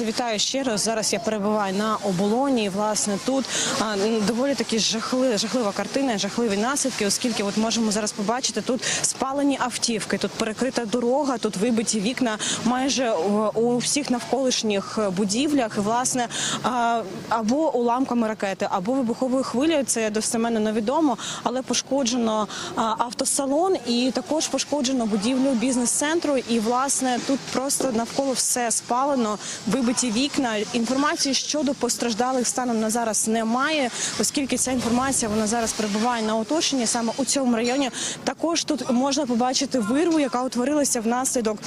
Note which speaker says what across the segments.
Speaker 1: Вітаю ще раз. Зараз я перебуваю на оболоні. Власне, тут доволі таки жахли, жахлива картина, жахливі наслідки, оскільки от можемо зараз побачити тут спалені автівки, тут перекрита дорога, тут вибиті вікна майже у, всіх навколишніх будівлях. Власне, або уламками ракети, або вибуховою хвилею. Це достеменно невідомо, але пошкоджено автосалон і також пошкоджено будівлю бізнес-центру. І власне тут просто навколо все спалено, вибиті вікна. Інформації щодо постраждалих станом на зараз немає, оскільки ця інформація вона зараз перебуває на оточенні саме у цьому районі. Також тут можна побачити вирву, яка утворилася внаслідок,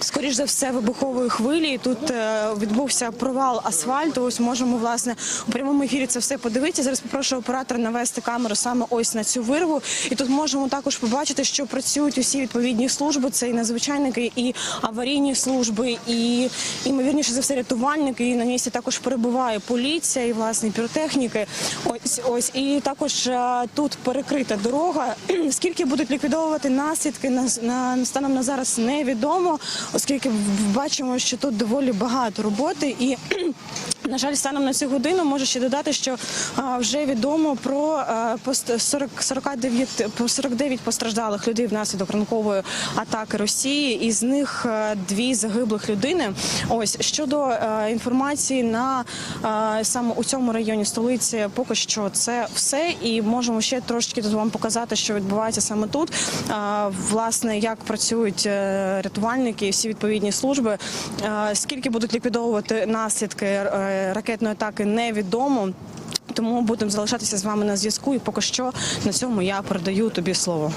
Speaker 1: скоріш за все, вибухової хвилі. Тут е, відбувся провал асфальту. Ось можемо власне у прямому ефірі це все подивитися. Зараз попрошу оператора навести камеру саме ось на цю вирву. І тут можемо також побачити, що працюють усі відповідні служби. Це і надзвичайники, і аварійні служби, і ймовірніше за все рятувальники. І на місці також перебуває поліція і власне піротехніки. Ось ось і також е, тут перекрита дорога. Скільки будуть ліквідовувати наслідки на, на станом на зараз невідомо, оскільки бачимо, що тут доволі багато роботи і. На жаль, станом на цю годину можу ще додати, що вже відомо про а, пост- 40, 49, по 49 постраждалих людей внаслідок ранкової атаки Росії. Із них дві загиблих людини. Ось щодо інформації на саме у цьому районі столиці, поки що це все. І можемо ще трошки тут вам показати, що відбувається саме тут. Власне, як працюють е, рятувальники і всі відповідні служби. Скільки будуть ліквідовувати наслідки е, ракетної атаки, невідомо. Тому будемо залишатися з вами на зв'язку. І поки що на цьому я передаю тобі слово.